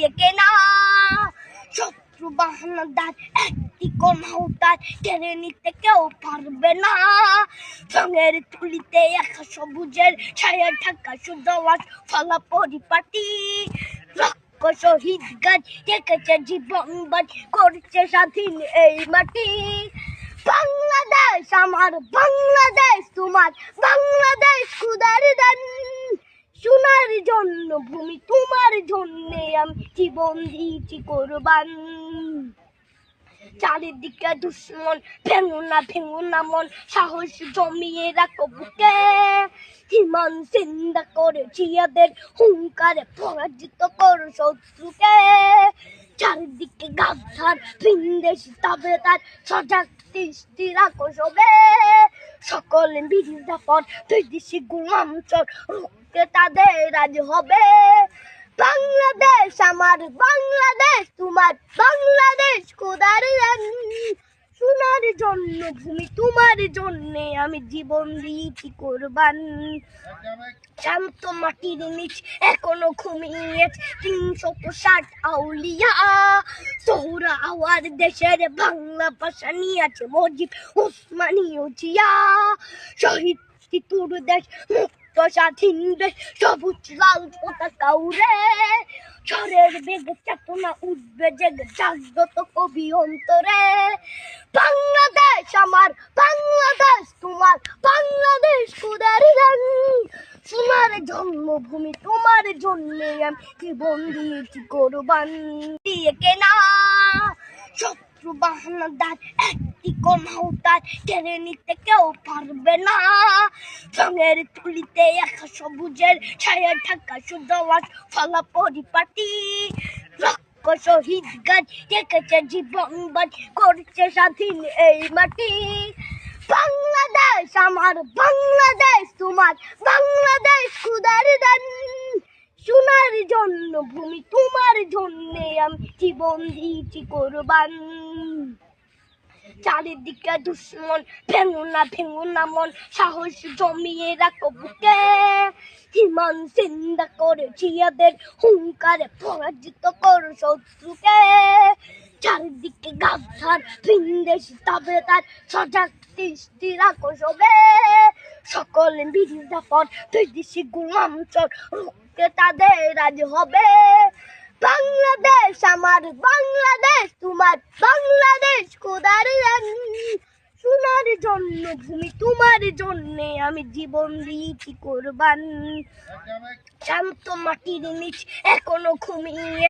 দিয়ে কেনা। শত্রু বাহানাদার একটি কোনাও তার কেড়ে নিতে কেউ পারবে না। রঙের তুলিতে একা সবুজের ছায়া ঢাকা সুদলাস ফলা পরিপাটি। লক্ষ শহীদ গাছ রেখেছে জীবন বাজ করছে স্বাধীন এই মাটি। বাংলাদেশ, আমার বাংলাদেশ, তোমার বাংলাদেশ খুদার দান। সোনার জন্য ভূমি তোমার জন্য আমি জীবন দিয়েছি কোরবান। চারিদিকে দুশ্মন ভেঙো না ভেঙো না মন, সাহস জমিয়ে রাখো বুকে। হিমান চিন্তা করে জিয়াদের হুঙ্কারে পরাজিত করো শত্রুকে। চারিদিকে গাধার বিন্দেশ তবে তার সজাগ দৃষ্টি রাখো সবে। সকল বিরোধা পর দুই দিশি গুলাম রুখতে তাদের আজ হবে। বাংলাদেশ আমার, বাংলাদেশ তোমার, বাংলাদেশ রান সোনার জন্য, ভূমি তোমার জন্য আমি জীবন দিয়েছি কোরবান। শান্ত মাটির নিচ, এখনও ঘুমিয়ে তিনশো ষাট আউলিয়া, সোহরা আওয়ার দেশের বাংলা ভাষা নিয়ে আছে মজিব উসমানীয় জিয়া শহীদ দেশ স্বাধীন দেশ সবুজ লাল পতাকা উড়ে ঝড়ের বেগ চেতনা উঠবে জেগে জাগ্রত কবি অন্তরে বাংলাদেশ আমার বাংলাদেশ তোমার বাংলাদেশ কুদার রান সোনার জন্মভূমি তোমার জন্য আমি জীবন দিয়েছি কোরবান দিয়ে কেনা শত্রু বাহানাদার একটি কোনাও তার কেড়ে নিতে কেউ পারবে না। রঙের তুলিতে একা সবুজের ছায়া ঢাকা সুদলাস ফলা পরিপাটি। লক্ষ শহীদ গাছ রেখেছে জীবন বাজ, করছে স্বাধীন এই মাটি। বাংলাদেশ আমার, বাংলাদেশ তোমার, বাংলাদেশ খুদার দান। সোনার জন্য ভূমি তোমার জন্য আমি জীবন দিয়েছি কোরবান। চারিদিকে দুশ্মন, ভেঙো না ভেঙো না মন, সাহস জমিয়ে রাখো বুকে। হিমান চিন্তা করে জিয়াদের হুঙ্কারে পরাজিত করো শত্রুকে। চারিদিকে গাধার বিন্দেশ, তবে তার সজাগ দৃষ্টি রাখো সবে। সকল বিরোধা পর দুই দিশি গুলাম চোর, রুখতে তাদের আজ হবে। বাংলাদেশ আমার, বাংলাদেশ তোমার, বাংলাদেশ সোনার জন্য ভূমি তোমার জন্য আমি জীবন দিয়েছি কোরবান। শান্ত মাটির নিচ এখনও ঘুমিয়ে